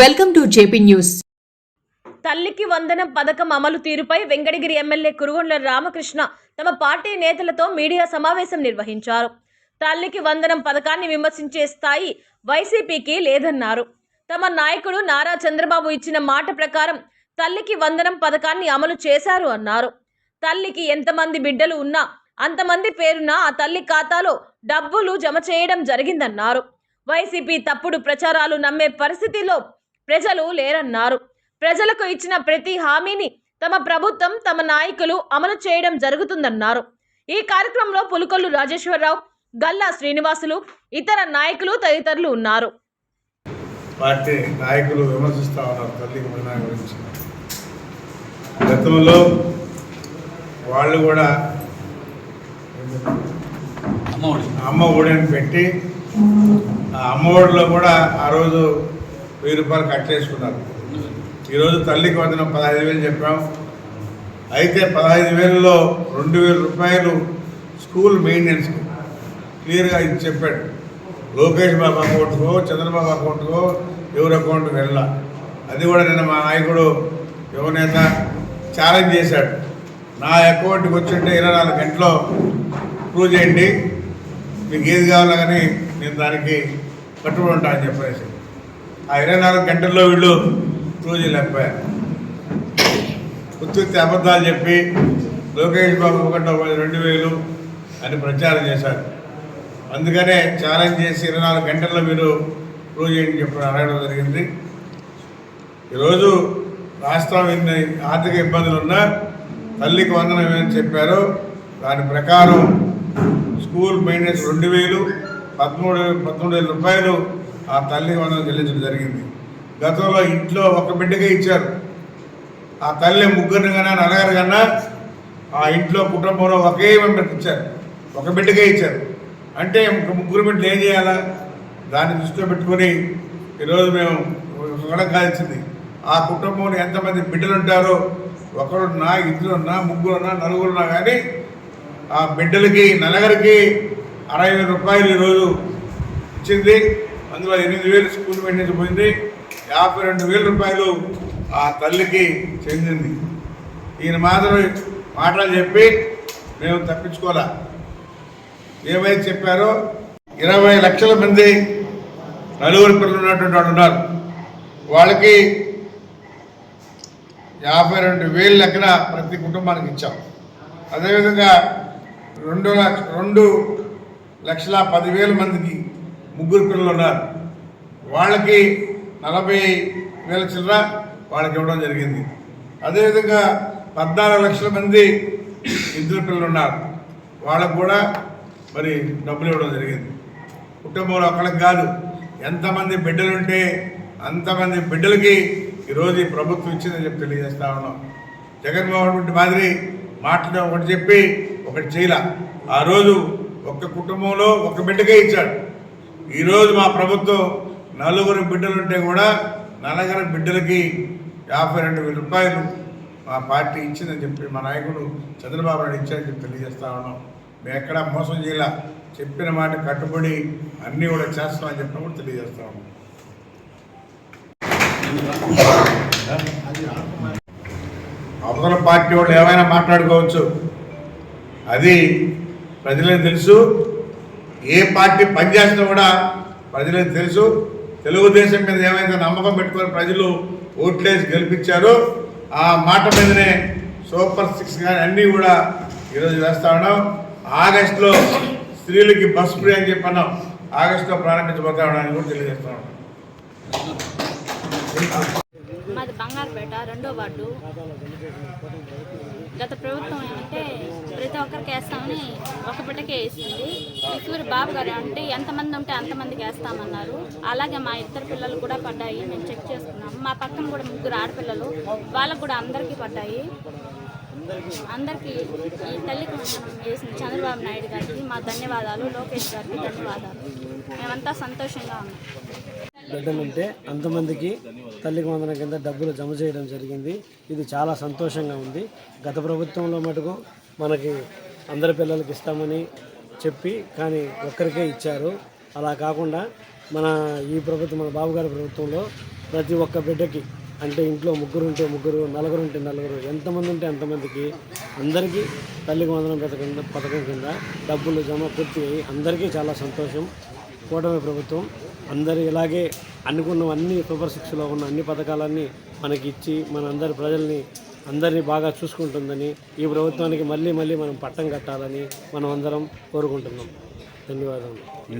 Welcome to JP news. తల్లికి వందనం పథకం అమలు తీరుపై వెంకటగిరి ఎమ్మెల్యే కురుగొండ్ల రామకృష్ణ తమ పార్టీ నేతలతో మీడియా సమావేశం నిర్వహించారు. తల్లికి వందనం పథకాన్ని విమర్శించే స్థాయి వైసీపీకి లేదన్నారు. తమ నాయకుడు నారా చంద్రబాబు ఇచ్చిన మాట ప్రకారం తల్లికి వందనం పథకాన్ని అమలు చేశారు అన్నారు. తల్లికి ఎంతమంది బిడ్డలు ఉన్నా అంతమంది పేరున ఆ తల్లి ఖాతాలో డబ్బులు జమ చేయడం జరిగిందన్నారు. వైసీపీ తప్పుడు ప్రచారాలు నమ్మే పరిస్థితిలో ప్రజలు లేరన్నారు. ప్రజలకు ఇచ్చిన ప్రతి హామీని తమ ప్రభుత్వం తమ నాయకులు అమలు చేయడం జరుగుతుందన్నారు. ఈ కార్యక్రమంలో పులుకొల్లు రాజేశ్వరరావు గల్లా శ్రీనివాసులు ఇతర నాయకులు తదితరులు ఉన్నారు. పార్టీ నాయకులు విమర్శిస్తూ ఉన్నారు తల్లికి మహిళ గురించి. గతంలో వాళ్ళు కూడా అమ్మ ఒడిని పెట్టి ఆ అమ్మ ఒడిలో కూడా ఆ రోజు వెయ్యి రూపాయలు కట్ చేసుకున్నారు. ఈరోజు తల్లికి వందనం పదహైదు వేలు చెప్పాం. అయితే పదహైదు వేలలో రెండు వేల రూపాయలు స్కూల్ మెయింటెనెన్స్కి క్లియర్గా ఇది చెప్పాడు. లోకేష్ బాబు అకౌంట్కో చంద్రబాబు అకౌంట్కో ఎవరి అకౌంట్కి వెళ్ళా అది కూడా నిన్న మా నాయకుడు యువనేత ఛాలెంజ్ చేశాడు. నా అకౌంట్కి వచ్చింటే ఇరవై నాలుగు గంటలో ప్రూవ్ చేయండి. మీకు ఏది కావాలో కానీ నేను దానికి కట్టుబడి ఉంటా అని చెప్పేసి. ఆ ఇరవై నాలుగు గంటల్లో వీళ్ళు ప్రూవ్ చేయలేకపోయారు. ఉత్తుత్తి అబద్ధాలు చెప్పి లోకేష్ బాబు ఒకటో రెండు వేలు అని ప్రచారం చేశారు. అందుకనే ఛాలెంజ్ చేసి ఇరవై నాలుగు గంటల్లో మీరు ప్రూవ్ చేయండి చెప్పి అడగడం జరిగింది. ఈరోజు రాష్ట్రం ఎన్ని ఆర్థిక ఇబ్బందులు ఉన్నా తల్లికి వందనం ఏమని చెప్పారో దాని ప్రకారం స్కూల్ మెయింటెనెన్స్ రెండు వేలు పదమూడు పదమూడు వేల రూపాయలు ఆ తల్లి వందనం చెల్లించడం జరిగింది. గతంలో ఇంట్లో ఒక బిడ్డకే ఇచ్చారు. ఆ తల్లి ముగ్గురిని కన్నా నలగారు కన్నా ఆ ఇంట్లో కుటుంబంలో ఒకే మెంబర్కి ఇచ్చారు. ఒక బిడ్డకే ఇచ్చారు. అంటే ముగ్గురు బిడ్డలు ఏం చేయాలా? దాన్ని దృష్టిలో పెట్టుకొని ఈరోజు మేము ఒకడం కాల్చింది. ఆ కుటుంబంలో ఎంతమంది బిడ్డలు ఉంటారో ఒకరున్నా ఇద్దరున్నా ముగ్గురున్నా నలుగురున్నా కానీ ఆ బిడ్డలకి నలుగురికి అరవై వేల రూపాయలు ఈరోజు ఇచ్చింది. అందులో ఎనిమిది వేలు స్కూల్ మెయింటెనెన్స్ పోయింది. యాభై రెండు వేల రూపాయలు ఆ తల్లికి చెందింది. ఈయన మాత్రం మాటలు చెప్పి మేము తప్పించుకోలే ఏమైతే చెప్పారో ఇరవై లక్షల మంది నలుగురు పిల్లలు ఉన్నటువంటి వాళ్ళు ఉన్నారు. వాళ్ళకి యాభై రెండు వేలు లెక్కన ప్రతి కుటుంబానికి ఇచ్చాం. అదేవిధంగా రెండు లక్ష రెండు లక్షల పదివేల మందికి ముగ్గురు పిల్లలు ఉన్నారు. వాళ్ళకి నలభై వేల చిల్లర వాళ్ళకి ఇవ్వడం జరిగింది. అదేవిధంగా పద్నాలుగు లక్షల మంది ఇద్దరు పిల్లలు ఉన్నారు. వాళ్ళకు కూడా మరి డబ్బులు ఇవ్వడం జరిగింది. కుటుంబంలో ఒకళ్ళకి కాదు ఎంతమంది బిడ్డలుంటే అంతమంది బిడ్డలకి ఈరోజు ఈ ప్రభుత్వం ఇచ్చిందని చెప్పి తెలియజేస్తా ఉన్నాం. జగన్మోహన్ రెడ్డి మాదిరి మాట్లాడే ఒకటి చెప్పి ఒకటి చేయల. ఆ రోజు ఒక్క కుటుంబంలో ఒక బిడ్డకే ఇచ్చాడు. ఈరోజు మా ప్రభుత్వం నలుగురు బిడ్డలుంటే కూడా నలుగురు బిడ్డలకి యాభై రెండు వేల రూపాయలు మా పార్టీ ఇచ్చిందని చెప్పి మా నాయకుడు చంద్రబాబు నాయుడు ఇచ్చారని చెప్పి తెలియజేస్తా ఉన్నాం. మేము ఎక్కడా మోసం చేయాల. చెప్పిన మాట కట్టుబడి అన్నీ కూడా చేస్తామని చెప్పిన కూడా తెలియజేస్తా ఉన్నాం. అవతల పార్టీ వాళ్ళు ఏమైనా మాట్లాడుకోవచ్చు. అది ప్రజలకు తెలుసు. ఏ పార్టీ పనిచేసినా కూడా ప్రజలకు తెలుసు. తెలుగుదేశం మీద ఏమైతే నమ్మకం పెట్టుకొని ప్రజలు ఓట్లేసి గెలిపించారో. ఆ మాట మీదనే సూపర్ సిక్స్ కానీ అన్నీ కూడా ఈరోజు వేస్తా ఉన్నాం. ఆగస్టులో స్త్రీలకి బస్ ఫ్రీ అని చెప్పన్నాం ఆగస్టులో ప్రారంభించబోతా ఉన్నామని కూడా తెలియజేస్తా ఉన్నాం. బంగారుపేట రెండో వార్డు. గత ప్రభుత్వం ఏమంటే ప్రతి ఒక్కరికి వేస్తామని ఒక బిడ్డకే వేస్తుంది. ఇప్పుడు బాబు గారు అంటే ఎంతమంది ఉంటే అంతమందికి వేస్తామన్నారు. అలాగే మా ఇద్దరు పిల్లలు కూడా పడ్డాయి. మేము చెక్ చేసుకున్నాం. మా పక్కన కూడా ముగ్గురు ఆడపిల్లలు వాళ్ళకు కూడా అందరికీ పడ్డాయి. అందరికీ ఈ తల్లికి వందనం చంద్రబాబు నాయుడు గారికి. మా ధన్యవాదాలు. లోకేష్ గారికి ధన్యవాదాలు. మేమంతా సంతోషంగా ఉన్నాం. బిడ్డలుంటే అంతమందికి తల్లికి వందన కింద డబ్బులు జమ చేయడం జరిగింది. ఇది చాలా సంతోషంగా ఉంది. గత ప్రభుత్వంలో మటుకు మనకి అందరి పిల్లలకి ఇస్తామని చెప్పి కానీ ఒక్కరికే ఇచ్చారు. అలా కాకుండా మన ఈ ప్రభుత్వం మన బాబు గారి ప్రభుత్వంలో ప్రతి ఒక్క బిడ్డకి అంటే ఇంట్లో ముగ్గురు ఉంటే ముగ్గురు నలుగురు ఉంటే నలుగురు ఎంతమంది ఉంటే అంతమందికి అందరికీ తల్లికి వందనం పథకం పథకం కింద డబ్బులు జమ పూర్తి అయ్యి అందరికీ చాలా సంతోషం. కూటమి ప్రభుత్వం అందరూ ఇలాగే అనుకున్న అన్ని సూపర్ సిక్స్లో ఉన్న అన్ని పథకాలన్నీ మనకి ఇచ్చి మన అందరి ప్రజల్ని అందరినీ బాగా చూసుకుంటుందని ఈ ప్రభుత్వానికి మళ్ళీ మళ్ళీ మనం పట్టం కట్టాలని మనం అందరం కోరుకుంటున్నాం. ధన్యవాదాలు.